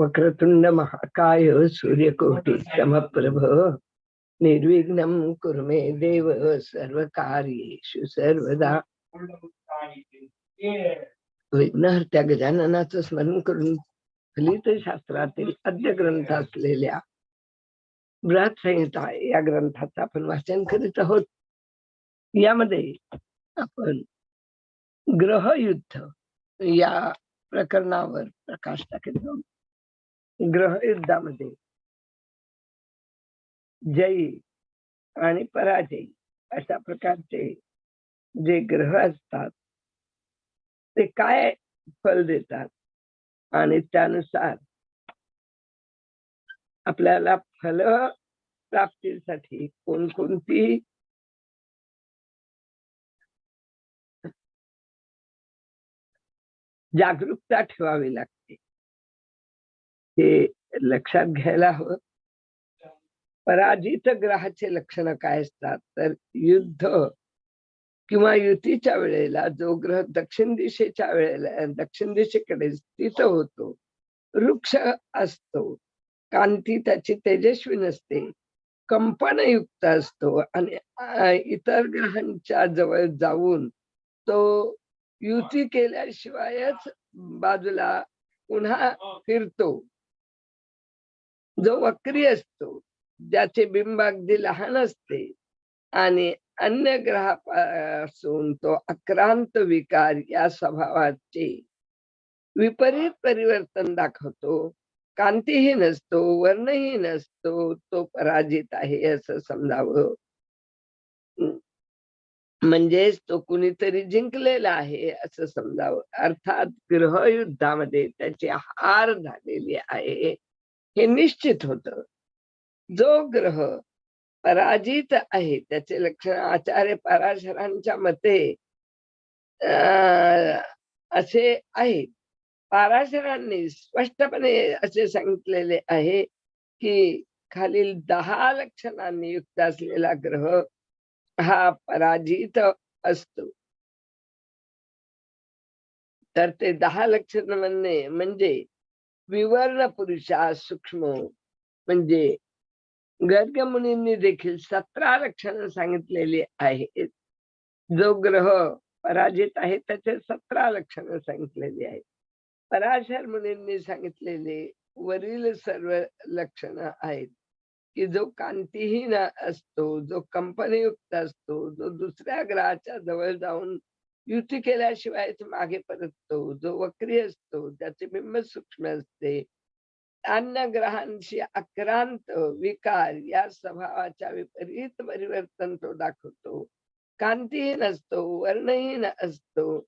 वक्रतुंड महाकाय सूर्यकोटी समप्रभ निर्विघ्नं कुरु मे देव सर्वकार्येषु सर्वदा। विघ्नहर्त्या गजाननाचं स्मरण करून फलितशास्त्रातील अद्य आद्य ग्रंथ असलेल्या व्रत संहिता या ग्रंथाचं आपण वाचन करीत आहोत। यामध्ये आपण ग्रहयुद्ध या प्रकरणावर प्रकाश टाकत आहोत। ग्रहयुद्धामध्ये. जयी आणि पराजयी अशा प्रकारचे जे ग्रह असतात ते काय फल देतात? आणि त्यानुसार आपल्याला फल प्राप्तीसाठी कोणकोणती जागरूकता ठेवावी लागते? हे लक्षात घ्यायला हवं. पराजित ग्रहाचे लक्षण काय असतात? तर युद्ध किंवा युतीच्या वेळेला जो ग्रह दक्षिण दिशेच्या वेळेला दक्षिण दिशेकडे स्थित होतो वृक्ष असतो कांती त्याची तेजस्वी नसते कंपनयुक्त असतो आणि इतर ग्रहांच्या जवळ जाऊन तो युती केल्याशिवायच बाजूला पुन्हा फिरतो. जो वक्री असतो ज्याचे बिंब अगदी लहान असते आणि अन्य ग्रहापासून तो अक्रांत विकार या स्वभावाचे विपरीत परिवर्तन दाखवतो. कांतीही नसतो वर्णही नसतो तो पराजित आहे असं समजावं. म्हणजेच तो कुणीतरी जिंकलेला आहे असं समजावं. अर्थात ग्रहयुद्धामध्ये त्याची हार झालेली आहे. हे निश्चित होत. जो ग्रह पराजित आहे त्याचे लक्षण आचार्य पराशरांच्या मते असे आहे पाराशरांनी स्पष्टपणे असे सांगितलेले आहे की खालील दहा लक्षणांनी युक्त असलेला ग्रह हा पराजित असतो. तर ते दहा लक्षण म्हणणे म्हणजे विवर्ण पुरुषा सूक्ष्म. म्हणजे गर्ग मुनींनी देखील सतरा लक्षणं सांगितलेली आहेत जो ग्रह पराजित आहे त्याचे सतरा लक्षणं सांगितलेली आहेत पराशर मुनींनी सांगितलेले वरील सर्व लक्षणं आहेत. की जो कांतीहीन असतो जो कंपनीयुक्त असतो जो दुसऱ्या ग्रहाच्या जवळ जाऊन युती केल्याशिवाय मागे परततो जो वक्री असतो त्याचे बिंब सूक्ष्म असते. अन्य ग्रहांशी आक्रांत विकार या स्वभावाच्या विपरीत परिवर्तन तो दाखवतो. कांतीहीन असतो वर्णहीन असतो.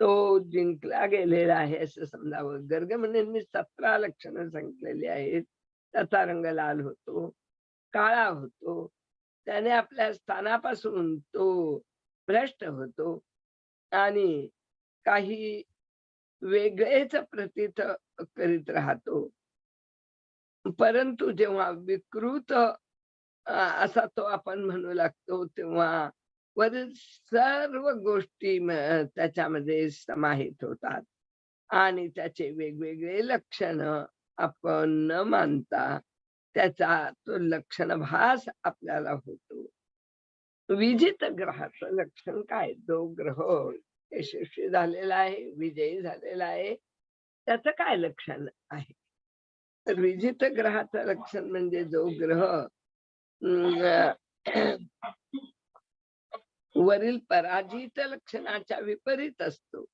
तो जिंकला गेलेला आहे असं समजावं. गर्गमुनींनी सतरा लक्षणं सांगितलेली आहेत. त्याचा रंग लाल होतो काळा होतो. त्याने आपल्या स्थानापासून तो भ्रष्ट होतो. आणि काही वेगळेच प्रतीत करीत राहतो. परंतु जेव्हा विकृत असा तो आपण म्हणू लागतो तेव्हा वरील सर्व गोष्टी त्याच्यामध्ये समाहित होतात. आणि त्याचे वेगवेगळे लक्षण आपण न मानता त्याचा तो लक्षण भास आपल्याला होतो. विजित ग्रहाचं लक्षण काय? जो ग्रह यशस्वी झालेला आहे विजयी झालेला आहे त्याच काय लक्षण आहे? तर विजित ग्रहाचं लक्षण म्हणजे जो ग्रह वरील पराजित लक्षणाच्या विपरीत असतो.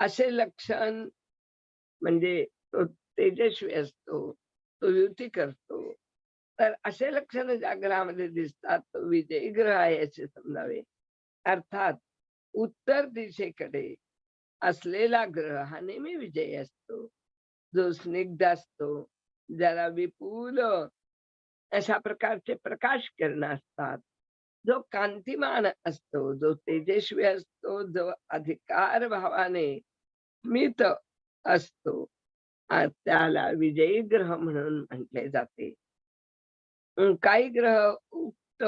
असे लक्षण म्हणजे तो तेजस्वी असतो तो युती करतो तर असे लक्षण ज्या ग्रहामध्ये दिसतात. विजयी ग्रह आहे असे समजावे. अर्थात उत्तर दिशेकडे असलेला ग्रह हा नेहमी विजयी असतो. जो स्निग्ध असतो. ज्याला विपुल अशा प्रकारचे प्रकाश किरण असतात. जो कांतिमान असतो. जो तेजस्वी असतो. जो अधिकार भावाने मित असतो. त्याला विजयी ग्रह म्हणून म्हटले जाते. काही ग्रह उक्त.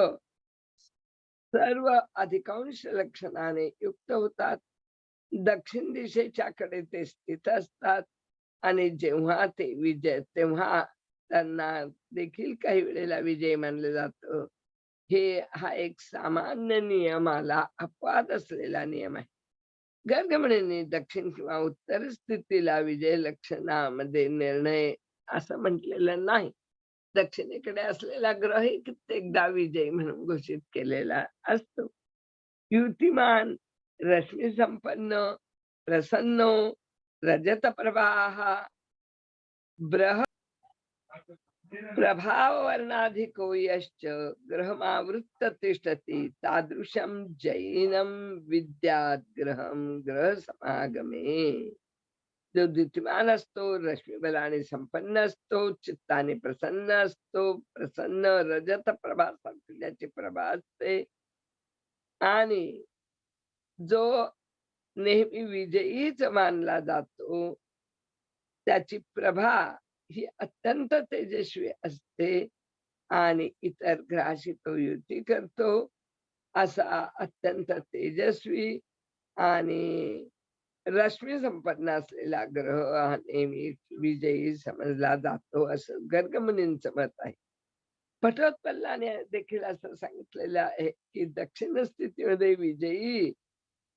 सर्व अधिकांश लक्षणाने युक्त होतात. दक्षिण दिशेच्या कडे ते स्थित असतात. आणि जेव्हा ते विजय तेव्हा त्यांना देखील काही वेळेला विजय मानलं जातं. हे हा एक सामान्य नियमाला अपवाद असलेला नियम आहे. गर्गमणींनी दक्षिण किंवा उत्तर स्थितीला विजय लक्षणामध्ये निर्णय असं म्हटलेलं नाही. दक्षिणेकडे असलेला ग्रह कित्येकदा विजयी म्हणून घोषित केलेला असतो. युतिमान रश्मी संपन्न प्रसन्न रजत प्रवाह ब्रह प्रभाववर्णाधिको यश्च ग्रहमावृत्त तिष्ठति तादृशं जैनं विद्यात् ग्रहं ग्रह समागमे जो द्वितीमान असतो रश्मीबलाने संपन्न असतो चित्ताने प्रसन्न असतो प्रसन्न रजत प्रभा त्याची प्रभा असते. आणि जो नेहमी विजयीच मानला जातो त्याची प्रभा ही अत्यंत तेजस्वी असते आणि इतर ग्रहाशी तो युती करतो असा अत्यंत तेजस्वी आणि रश्मी संपन्न असलेला ग्रह हा नेहमी विजयी समजला जातो असं गर्गमुनींचं मत आहे. पठोत्पल्लाने देखील असं सांगितलेलं आहे की दक्षिण स्थितीमध्ये विजयी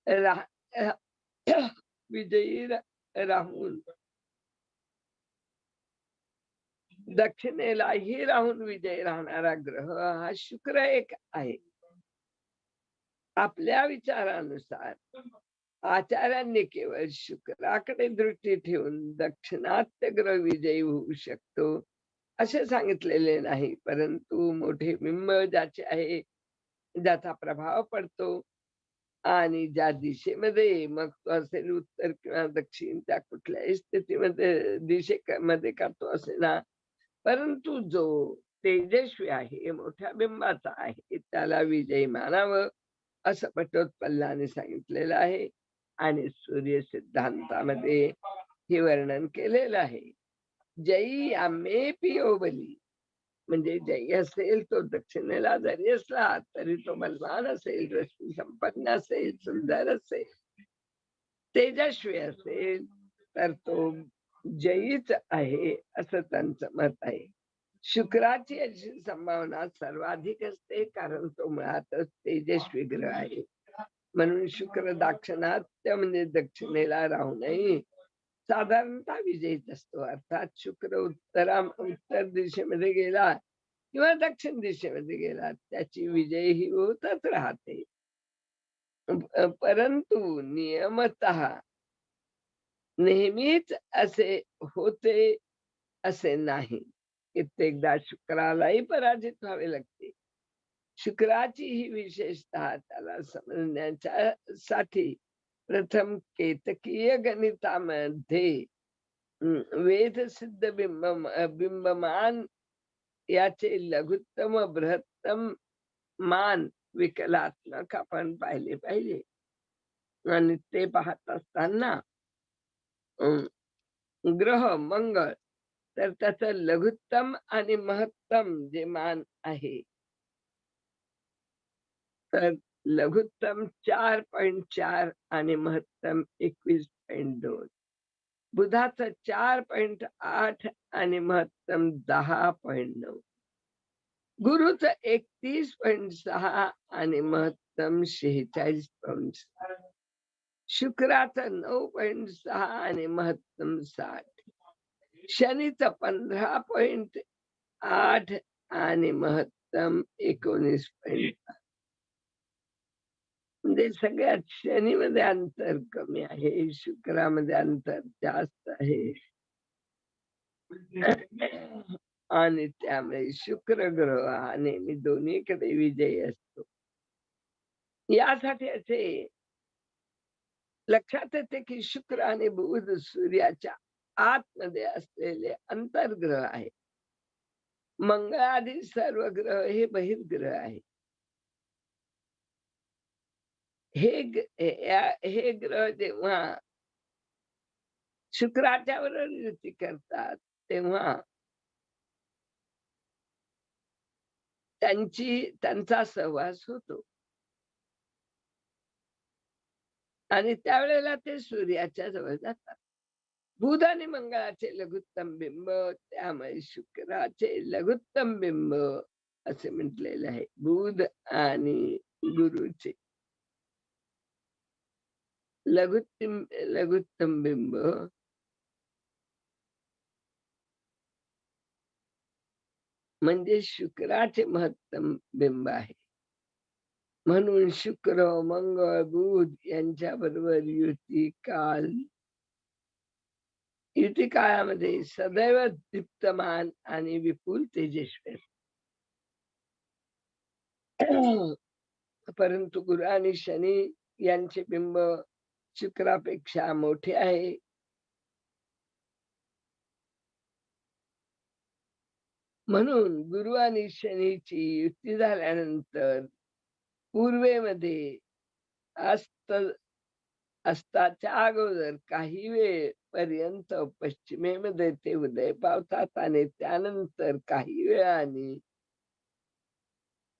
विजयी राहून दक्षिणेलाही राहून विजय राहणारा ग्रह हा शुक्र एक आहे. आपल्या विचारानुसार आचार्यांनी केवळ शुक्राकडे दृष्टी ठेवून दक्षिणात्य ग्रह विजयी होऊ शकतो असे सांगितलेले नाही. परंतु मोठे बिंब ज्याचे आहे ज्याचा प्रभाव पडतो आणि ज्या दिशेमध्ये मग तो असेल उत्तर किंवा दक्षिण त्या कुठल्याही स्थितीमध्ये दिशे मध्ये करतो असे ना. परंतु जो तेजस्वी आहे मोठ्या बिंबाचा आहे त्याला विजयी मानावं असं पटोत्पल्लाने सांगितलेलं आहे. आणि सूर्य सिद्धांतामध्ये हे वर्णन केलेलं आहे. जयी आम्हे पियोबली म्हणजे जयी असेल तो दक्षिणेला जरी असला तरी तो बलवान असेल रश्मी संपन्न असेल सुंदर असेल. तेजस्वी असेल तर तो जयीच आहे असं त्यांचं मत आहे. शुक्राची अशी संभावना सर्वाधिक असते कारण तो मुळातच तेजस्वी ग्रह आहे. म्हणून शुक्र दाक्षिणात्य म्हणजे दक्षिणेला राहूनही साधारणतः विजयीत असतो. अर्थात शुक्र उत्तरा उत्तर दिशेमध्ये गेला किंवा दक्षिण दिशेमध्ये गेला त्याची विजय ही होतच राहते. परंतु नियमत नेहमीच असे होते असे नाही. कित्येकदा शुक्रालाही पराजित व्हावे लागते. शुक्राची ही विशेषता त्याला समजण्याच्या साठी प्रथम केतकीय गणितामध्ये वेद सिद्ध बिंब बिंबमान याचे लघुत्तम बृहत्तम मान विकलात्मक आपण पाहिले पाहिजे. आणि ते पाहत असताना ग्रह मंगळ तर त्याच लघुत्तम आणि महत्तम जे मान आहे तर लघुत्तम चार पॉईंट चार आणि महत्तम एकवीस पॉईंट दोन. बुधाचं चार पॉईंट आठ आणि महत्तम दहा पॉईंट नऊ. गुरुच एकतीस पॉईंट सहा आणि महत्तम शेहेचाळीस पॉइंट शुक्राचं नऊ पॉईंट सहा आणि महत्तम साठ. शनीचं पंधरा पॉईंट आठ आणि महत्तम एकोणीस पॉईंट म्हणजे सगळ्यात शनीमध्ये अंतर कमी आहे शुक्रामध्ये अंतर जास्त आहे. आणि त्यामुळे शुक्र ग्रह हा नेहमी दोन्हीकडे विजयी असतो. यासाठी असे लक्षात येते की शुक्र आणि बुध सूर्याच्या आतमध्ये असलेले अंतर्ग्रह आहे. मंगळ आदी सर्व ग्रह हे बहिर्ग्रह आहे. हे हे ग्रह जेव्हा शुक्राच्या बरोबर युती करतात तेव्हा त्यांची त्यांचा सहवास होतो. आणि त्यावेळेला ते सूर्याच्या जवळ जातात. बुध आणि मंगळाचे लघुत्तम बिंब त्यामुळे शुक्राचे लघुत्तम बिंब असे म्हटलेले आहे. बुध आणि गुरुचे. लघुत्तम लघुत्तम बिंब म्हणजे शुक्राचे महत्तम बिंब आहे म्हणून शुक्र मंगळ बुध यांच्या बरोबर युती काल युती काळामध्ये सदैव दीप्तमान आणि विपुल तेजस्वी परंतु गुरु आणि शनी यांचे बिंब शुक्रापेक्षा मोठे आहे. म्हणून गुरु आणि शनीची युती झाल्यानंतर पूर्वेमध्ये अस्त अस्ताच्या अगोदर काही वेळ पर्यंत पश्चिमेमध्ये ते उदय पावतात आणि त्यानंतर काही वेळाने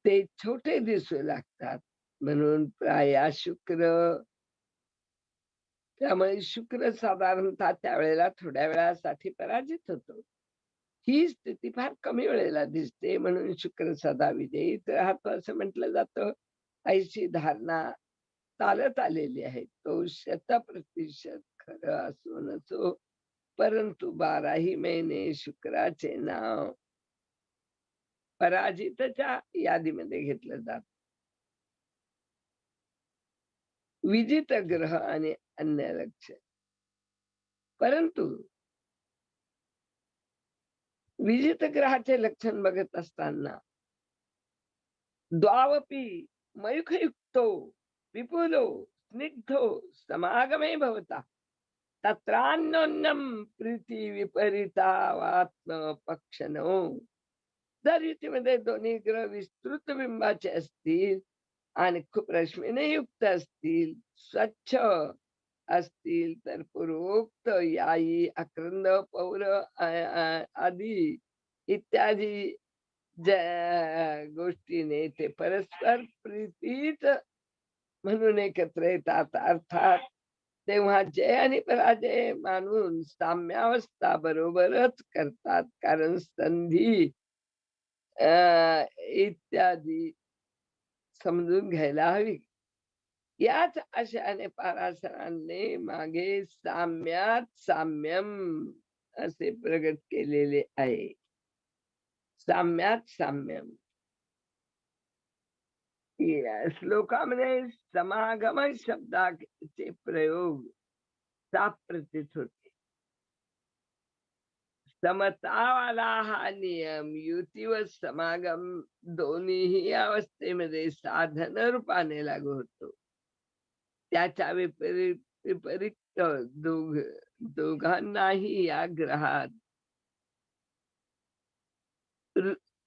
ते छोटे दिसू लागतात. म्हणून प्राया शुक्र त्यामुळे शुक्र साधारणतः त्यावेळेला थोड्या वेळासाठी पराजित होतो. ही स्थिती फार कमी वेळेला दिसते म्हणून शुक्र सदा विजयी राहतो असं म्हटलं जातं. ऐशी धारणा चालत आलेली आहे. तो शत प्रतिशत खरं असो नसो परंतु बाराही महिने शुक्राचे नाव पराजितच्या यादीमध्ये घेतलं जात. विजित ग्रह आणि अन्य लक्ष. परंतु विजित ग्रहाचे लक्षण बघत असताना द्वावपी मयुखयुक्तो विपुलो स्निग्धो समागमे भवता तत्रान्योन्यम प्रीती विपरीतावात्म पक्षनो जर युतीमध्ये दोन्ही ग्रह विस्तृत बिंबाचे असतील आणि खूप रश्मीने युक्त असतील. स्वच्छ असतील तर पूर्वोक्त याई अक्रंद पौर आदी इत्यादी गोष्टीने ते परस्पर प्रीतीच म्हणून एकत्र येतात. अर्थात तेव्हा जय आणि पराजय मानून साम्यावस्था बरोबरच करतात. कारण संधी इत्यादी समजून घ्यायला हवी. याच आशाने पारासरांनी मागे साम्यात साम्यम असे प्रगट केलेले आहे. साम्यात साम्यम. या श्लोकामध्ये समागम शब्दाचे प्रयोग साफ प्रतीत होते. समतावाला हा नियम युती व समागम दोन्हीही अवस्थेमध्ये साधन रूपाने लागू होतो त्याच्या विपरीत विपरीत दोघ दोघांनाही या ग्रहात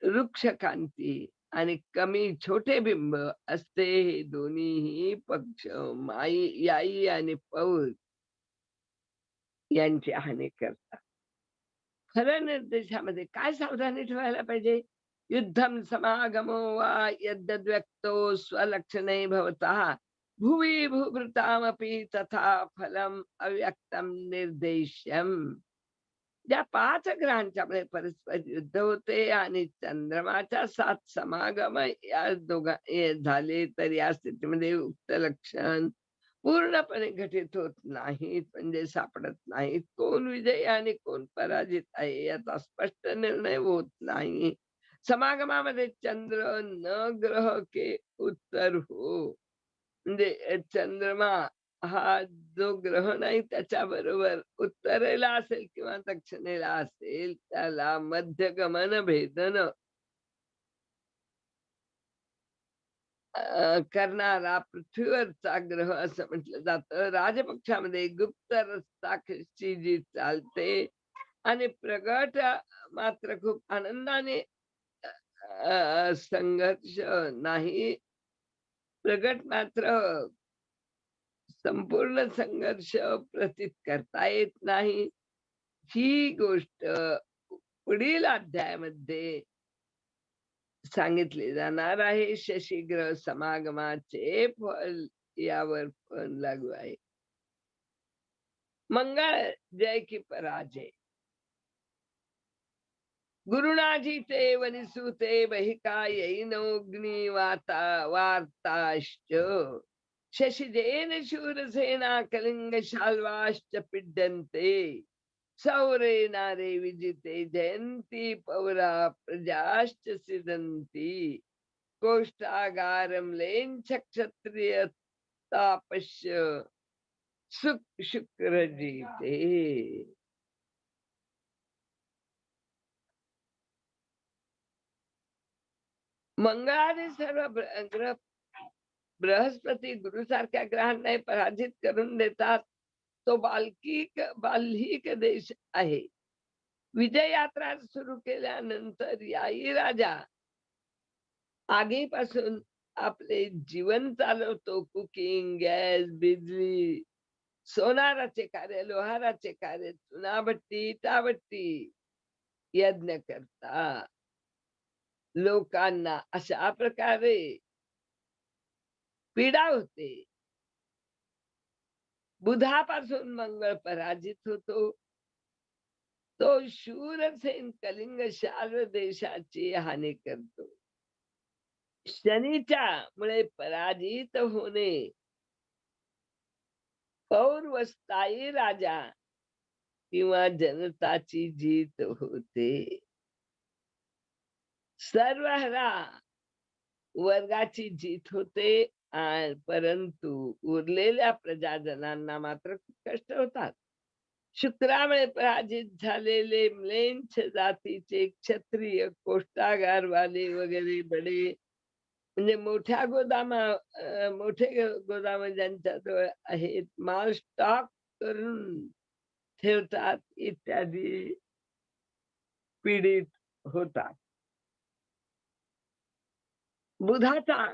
वृक्षकांती आणि कमी छोटे बिंब असते हे दोन्हीही पक्ष माई याई आणि पौर यांची हानी करतात खऱ्या निर्देशामध्ये काय सावधानी ठेवायला पाहिजे? युद्धम समागमो वा यद्यक्तो स्वलक्षणे भवता. भुवी भूभृतामपि तथा फलम अव्यक्तम निर्देश्यम. ज्या पाच ग्रहांच्या मध्ये परस्पर युद्ध होते आणि चंद्रमाच्या सात समागम या दोघा झाले तर या स्थितीमध्ये उक्त लक्षण पूर्णपणे घटित होत नाहीत म्हणजे सापडत नाहीत. कोण विजयी आणि कोण पराजित आहे याचा स्पष्ट निर्णय होत नाही. समागमामध्ये चंद्र न ग्रह के उत्तर हो. म्हणजे चंद्रमा हा जो ग्रह नाही त्याच्या बरोबर उत्तरेला असेल किंवा दक्षिणेला असेल त्याला मध्यगमन भेदन. करणारा पृथ्वीवरचा ग्रह असं म्हटलं जात. राजपक्षामध्ये गुप्त रस्ताची जी चालते आणि प्रगट मात्र खूप आनंदाने संघर्ष नाही. प्रगट मात्र संपूर्ण संघर्ष प्रतीत करता येत नाही. ही गोष्ट पुढील अध्यायामध्ये सांगितले जाणार आहे शशीग्रह समागमाचे फल यावर पण लागू आहे. मंगळ जय की पराजय. गुरुनाजी ते वनिसुते बहिका येईनोग्नी वाता वार्ताश्च. शशिजेन शूरसेना कलिंग शाल्वाश्च पिड्डन्ते सौरे नारे विजिते जयंती पौरा प्रजाश्च सिदंती कोष्ठागारम लेंछ क्षत्रिय तापस्य सुख शुक्र जीते मंगळाने सर्व ग्रह बृहस्पती गुरुसारख्या ग्रहांना पराजित करून देतात। तो बालकीक बाल्हिक देश आहे. विजय यात्रा सुरू केल्यानंतर याई राजा आगीपासून आपले जीवन चालवतो कुकिंग गॅस बिजली सोनाराचे कार्य लोहाराचे कार्य चुनाभट्टी टाभट्टी यज्ञ करता. लोकांना अशा प्रकारे पीडा होते. बुधापासून मंगळ पराजित होतो. तो शूरसेन कलिंग शार देशाची हानी करतो. शनीच्या मुळे पराजित होणे. पौर्वस्थायी स्थायी राजा किंवा जनताची जीत होते. सर्व हरा वर्गाची जीत होते. आ- परंतु उरलेल्या प्रजाजनांना मात्र खूप कष्ट होतात. शुक्रामुळे पराजित झालेले म्लेंछ जातीचे क्षत्रिय कोष्टागारवाले वगैरे बडे म्हणजे मोठ्या गोदामा मोठे गोदाम ज्यांच्याजवळ आहेत माल स्टॉक करून ठेवतात इत्यादी पीडित होतात. बुधाचा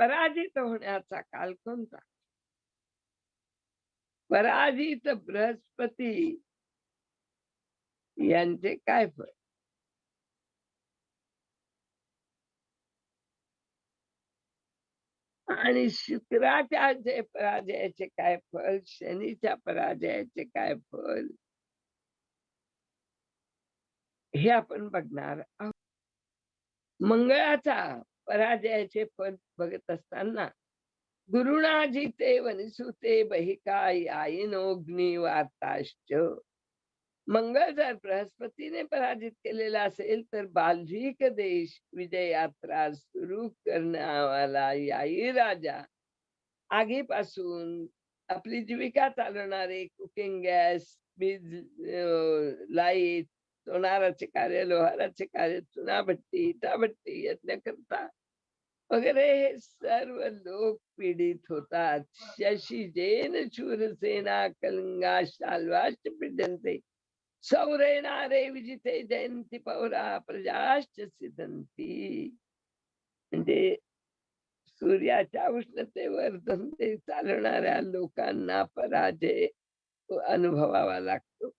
पराजित होण्याचा काल कोणता? पराजित बृहस्पती यांचे काय फळ? आणि शुक्राच्या जे पराजयाचे काय फळ? शनीच्या पराजयाचे काय फळ? हे आपण बघणार आहोत. मंगळाचा पराजयाचे फल बघत असताना गुरुणा जिते वनसुते बहिका याईनोग्नी वार्ताश्च मंगळ जर बृहस्पतीने पराजित केलेला असेल तर बाल्हिक देश विजय यात्रा सुरू करण्यावाला याई राजा. आगीपासून आपली जीविका चालवणारे कुकिंग गॅस वीज लाइट सोनाराचे कार्य लोहाराचे कार्य चुनाभट्टी इटाभट्टी यज्ञ करता वगैरे हे सर्व लोक पीडित होतात. शशी जैन शूरसेना कलंगा शाल्वाश्च पीडन्ते सौरेणारे विजिते जयंती पौरा प्रजाश्च सिद्धंती म्हणजे सूर्याच्या उष्णतेवर धंदे चालणाऱ्या लोकांना पराजय अनुभवावा लागतो.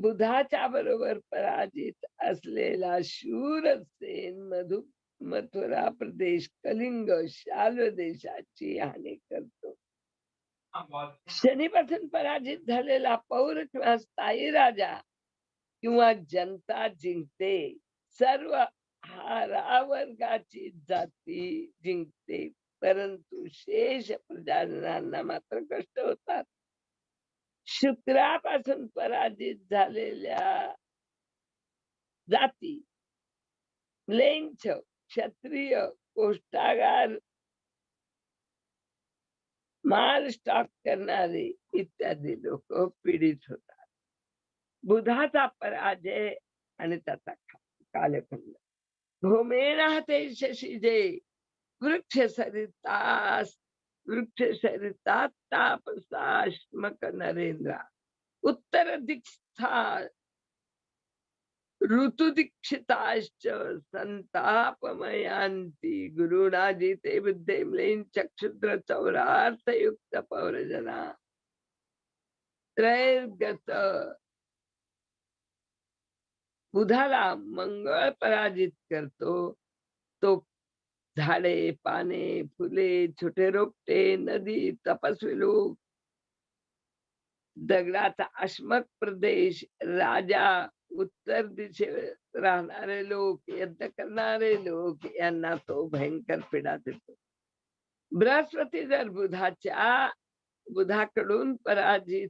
बुधाच्या बरोबर पराजित असलेला शूरसेन मधु मथुरा प्रदेश कलिंग शाल्व देशाची हानी करतो. शनीपासून पराजित झालेला पौर किंवा स्थायी राजा किंवा जनता जिंकते. सर्व हारा वर्गाची जाती जिंकते. परंतु शेष प्रजाजनांना मात्र कष्ट होतात. शुक्रापासून पराजित झालेल्या जाती लेंछ क्षत्रिय कोष्टागार माल स्टॉक करणारे इत्यादी लोक पीडित होतात. बुधाचा पराजय आणि त्याचा कालखंड. भूमेना ते शशीजे वृक्ष सरितास वृक्ष सरिता तापसाश्मक नरेंद्र उत्तर दिक्षा ऋतुदीक्षिताश्च संतापमयांती गुरुणाजी ते बुद्धे चक्षुद्र चौरार्थ चौरार्थयुक्त पौरजना त्रैर्गत बुधाला मंगळ पराजित करतो। तो झाडे पाने फुले छोटे रोपटे नदी तपस्वी लोक दगडाचा अश्मक प्रदेश राजा उत्तर दिशेवर राहणारे लोक यज्ञ करणारे लोक यांना तो भयंकर पीडा देतो बृहस्पती जर बुधाच्या बुधाकडून पराजित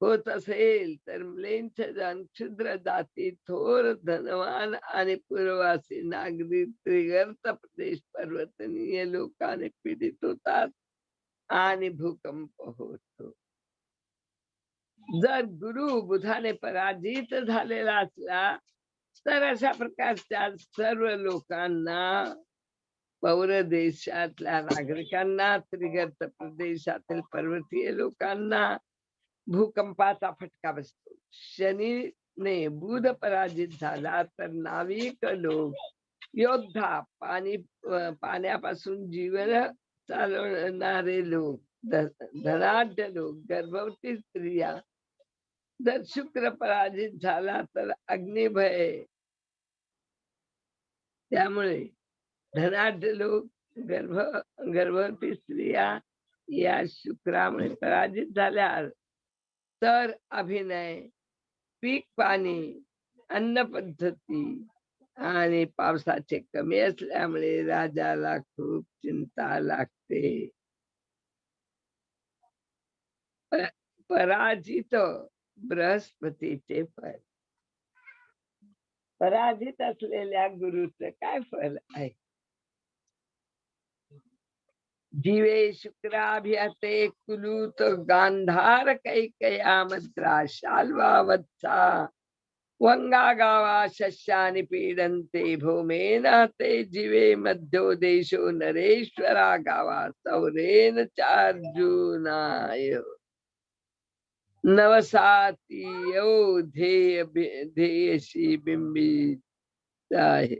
होत असेल तर म्लेंछ जन क्षुद्र जाती थोर धनवान आणि पूर्ववासी नागरिक त्रिगर्त प्रदेश पर्वतनीय लोकांनी पीडित होतात आणि भूकंप होतो जर गुरु बुधाने पराजित झालेला असला तर अशा प्रकारच्या सर्व लोकांना पौर देशातल्या नागरिकांना त्रिगर्त प्रदेशातील पर्वतीय लोकांना भूकंपाचा फटका बसतो. शनीने बुध पराजित झाला तर नाविक लोक योद्धा पाणी पाण्यापासून जीवन चालवणारे लोक धनाढ्य लोक गर्भवती स्त्रिया जर शुक्र पराजित झाला तर अग्निभय. त्यामुळे धनाढ्य लोक गर्भ गर्भवती स्त्रिया या शुक्रामुळे पराजित झाल्या तर अभिनय पीक पाणी अन्न पद्धती आणि पावसाचे कमी असल्यामुळे राजाला खूप चिंता लागते. पराजित बृहस्पतीचे फल पराजित असलेल्या गुरुच काय फल आहे? जीवे शुक्राभियते कुलूत गांधार कैकया मद्रा शाल्वा वत्सा. वंगा गावा शस्यानि पीडन्ते भूमेन ते जीवे मध्यो देशो नरेश्वरा गावा सौरेन चार्जुनाय. नवसातीयो ध्येय ध्येयशी बिंबित आहे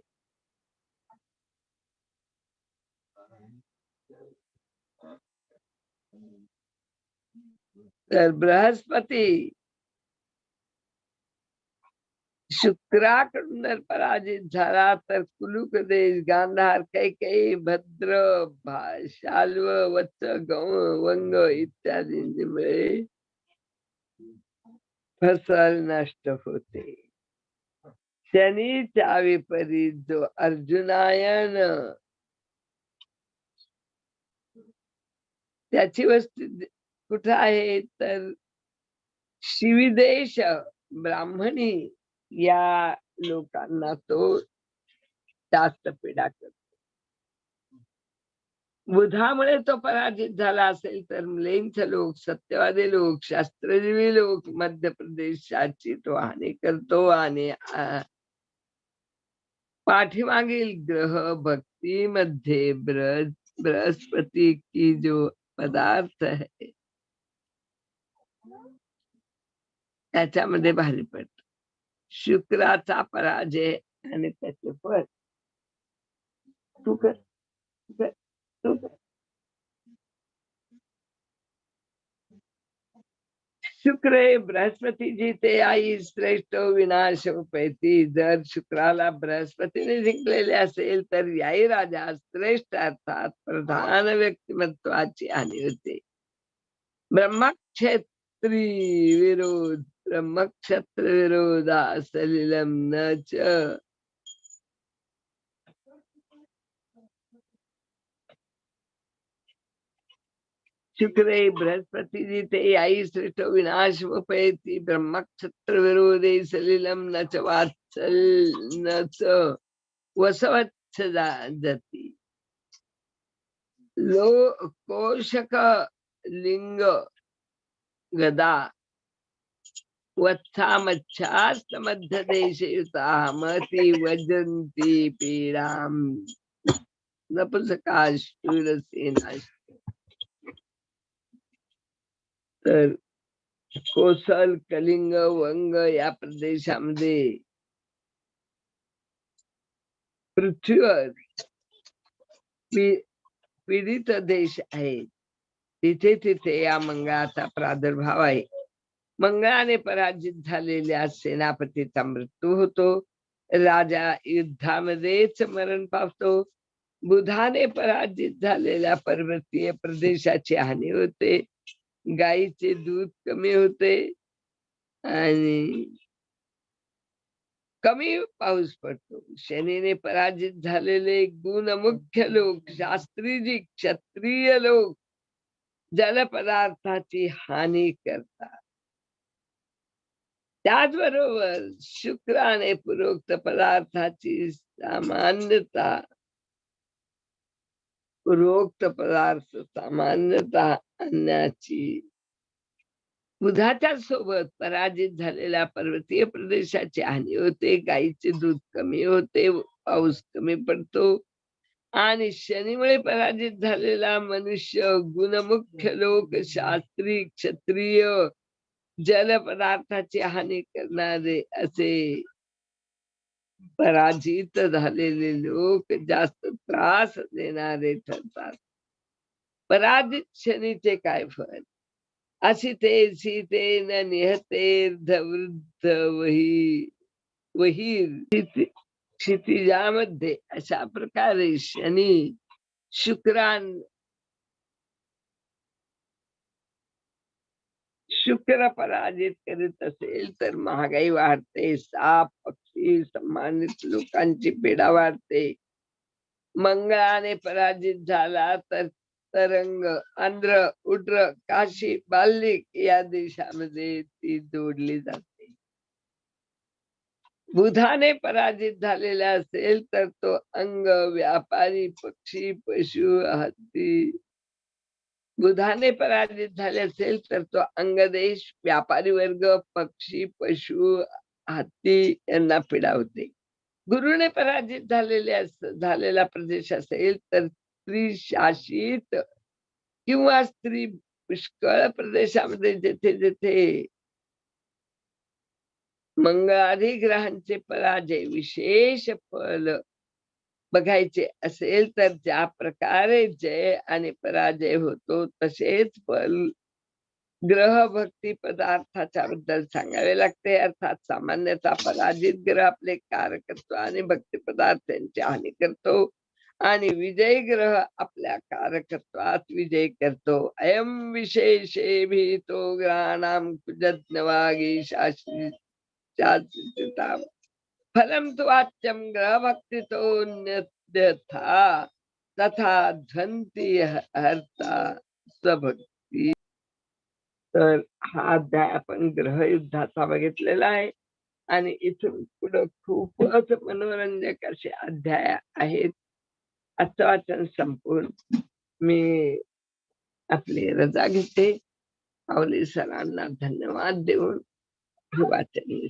तर बृहस्पती शुक्राकडून जर पराजित झाला तर कुलुक देश गांधार काही भद्र शाल्व वत्स वंग इत्यादींमुळे फसल नष्ट होते. शनीच्या विपरीत जो अर्जुनायन त्याची वस्तू कुठं आहे? तर शिविदेश ब्राह्मणी या लोकांना तो जास्त पीडा करतो. बुधामुळे तो पराजित झाला असेल तर म्लेंच लोक सत्यवादी लोक शास्त्रजीवी लोक मध्य प्रदेशाची तो हानी करतो आणि पाठीमागील ग्रह भक्ती मध्ये बृहस्पती की जो पदार्थ आहे त्याच्यामध्ये भारी पडत. शुक्राचा पराजय आणि त्याचे फळ. तू कर. शुक्र बृहस्पती जिथे ते आई श्रेष्ठ विनाश पैती जर शुक्राला बृहस्पतीने जिंकलेले असेल तर याई राजा श्रेष्ठ अर्थात प्रधान व्यक्तिमत्वाची हानी होते. ब्रह्मक्षेत्री विरोध ब्रह्मक्षत्र विरोधा सलिलम न च शुक्रे बृहस्पती जिथे आई श्रेष्ठ विनाश पैती ब्रह्मक्षत्र विरोधे सलिलम न च वात्सल न च वसवच्छ जाती लो कोशक लिंग गदा वत्था मती वजंती पीडाम। नपुसकाशूरसेनाश तर कोसल कलिंग वंग या प्रदेशामध्ये पृथ्वीवर पीडित देश आहे. तिथे तिथे या मंगळाचा प्रादुर्भाव आहे. मंगळाने पराजित झालेल्या सेनापतीचा मृत्यू होतो. राजा युद्धामध्येच मरण पावतो. बुधाने पराजित झालेल्या पर्वतीय प्रदेशाची हानी होते. गाईचे दूध कमी होते आणि कमी पाऊस पडतो. शनीने पराजित झालेले गुणमुख्य लोक शास्त्रीजी क्षत्रिय लोक. जलपदार्थाची हानी करतात. त्याचबरोबर शुक्राने पुरोक्त पदार्थाची सामान्यता पूर्वोक्त पदार्थ सामान्यता आणण्याची बुधाच्या सोबत पराजित झालेल्या पर्वतीय प्रदेशाची हानी होते गाईचे दूध कमी होते पाऊस कमी पडतो आणि शनीमुळे पराजित झालेला मनुष्य गुणमुख्य लोक शास्त्री क्षत्रिय जलपदार्थाची हानी करणारे असे पराजित झालेले लोक जास्त त्रास देणारे ठरतात. पराजित शनीचे काय फळ? असिते सीते न निहते वृद्ध वही वही क्षितिजामध्ये अशा प्रकारे शनी शुक्रान शुक्र पराजित करीत असेल तर महागाई वाढते साप पक्षी सम्मानित लोकांची पीडा वाढते. मंगळाने पराजित झाला तर तरंग, आंध्र उड्र काशी बाल्लिक या देशामध्ये ती जोडली जाते. बुधाने पराजित झालेला असेल तर तो अंग, व्यापारी, पक्षी, पशु, हत्ती. बुधाने पराजित झाले असेल तर तो अंगदेश, व्यापारी वर्ग, पक्षी, पशु, हत्ती यांना पीडा होते गुरुने पराजित झालेले झालेला प्रदेश असेल तर स्त्री शासित किंवा स्त्री पुष्कळ प्रदेशामध्ये जेथे जेथे मंगळाधिग्रहांचे पराजय विशेष फल बघायचे असेल तर ज्या प्रकारे जय आणि पराजय होतो तसेच फल ग्रह भक्ती पदार्थाच्या बद्दल सांगावे लागते. अर्थात सामान्यतः पराजित ग्रह आपले कारकत्व आणि भक्ती पदार्थांची हानी करतो. आणि विजय ग्रह आपल्या कारकत्वात विजय करतो. अयम विशेषे भीतो ग्रहाणाम कुजज्ञवागी शास्त्री फलम तो वाच्यम ग्रह भक्ती था तथा ध्वंती हरता स्वभक्ती. तर हा अध्याय आपण ग्रहयुद्धाचा बघितलेला आहे. आणि इथून पुढे खूपच मनोरंजक असे अध्याय आहेत. आजचं वाचन संपून मी आपली रजा घेते. पावली सरांना धन्यवाद देऊन हे वाचन मी